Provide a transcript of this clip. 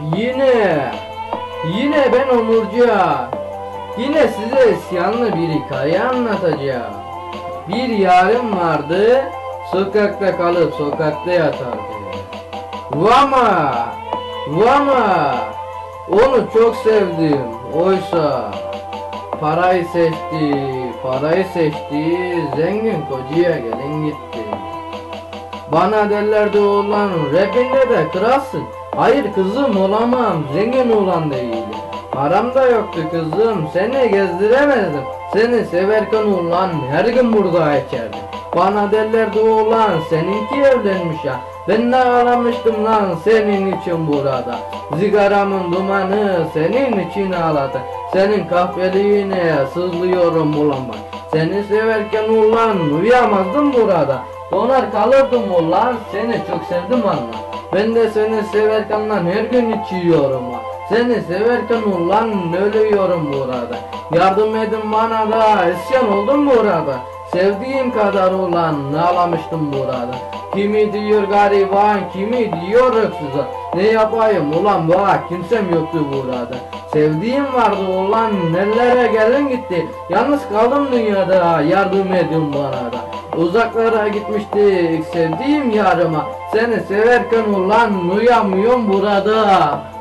Yine, yine ben Onurcan. Yine size isyanlı bir hikaye anlatacağım. Bir yarım vardı, sokakta kalıp sokakta yatardı. Vama, vama, onu çok sevdim. Oysa parayı seçti, parayı seçti, zengin kocaya gelin gitti. Bana derlerdi oğlan rapinde de kralsın. Hayır kızım olamam zengin olan değil. Param da yoktu kızım seni gezdiremezdim. Seni severken ulan her gün burada içerdim. Bana derlerdi oğlan seninki evlenmiş ya. Ben de ağlamıştım lan senin için burada. Zigaramın dumanı senin için ağladı. Senin kahveliğine sızlıyorum ulan. Seni severken ulan uyuyamazdım burada. Donar kalırdım ulan seni çok sevdim anla. Ben de seni severken lan her gün içiyorum. Seni severken ulan ölüyorum burada. Yardım edin bana da isyan oldum burada. Sevdiğim kadar ulan ağlamıştım burada. Kimi diyor gariban, kimi diyor öksüz. Ne yapayım ulan bak kimsem yoktu burada. Sevdiğim vardı ulan nerelere gelin gitti. Yalnız kaldım dünyada yardım edin bana da. Uzaklara gitmiştik sevdiğim yarıma. Seni severken ulan uyamıyorum burada.